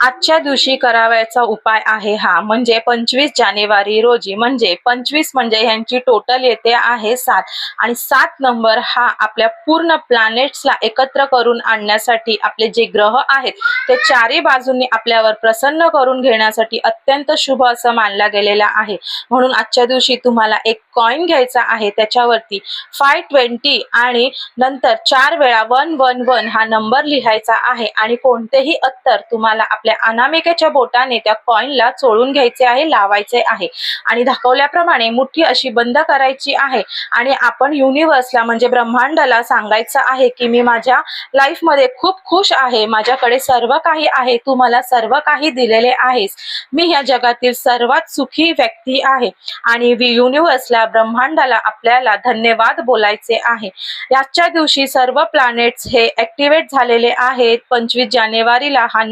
आजच्या दिवशी करावयाचा उपाय आहे हा. म्हणजे पंचवीस जानेवारी रोजी म्हणजे पंचवीस म्हणजे ह्यांची टोटल येते आहे सात. आणि सात नंबर हा आपल्या पूर्ण प्लॅनेट्सला एकत्र करून आणण्यासाठी आपले जे ग्रह आहेत ते चारी बाजूंनी आपल्यावर प्रसन्न करून घेण्यासाठी अत्यंत शुभ असं मानला गेलेला आहे. म्हणून आजच्या दिवशी तुम्हाला एक कॉइन घ्यायचा आहे त्याच्यावरती फाय ट्वेंटी आणि नंतर चार वेळा वन वन वन हा नंबर लिहायचा आहे. आणि कोणतेही अत्तर तुम्हाला आपल्या अनामिकेच्या बोटाने त्या कॉइनला चोळून घ्यायचे आहे लावायचे आहे. आणि दाखवल्याप्रमाणे मुठी अशी बंद करायची आहे. आणि आपण युनिव्हर्सला म्हणजे ब्रह्मांडाला सांगायचं आहे की मी माझ्या लाईफमध्ये खूप खुश आहे. माझ्याकडे सर्व काही आहे. तू मला सर्व काही दिलेले आहेस. मी ह्या जगातील सर्वात सुखी व्यक्ती आहे. आणि वि- युनिव्हर्सला ब्रह्मांडाला आपल्याला धन्यवाद बोलायचे आहे. याच्या दिवशी सर्व प्लॅनेट्स हे ऍक्टिव्हेट झालेले आहेत. पंचवीस जानेवारीला हा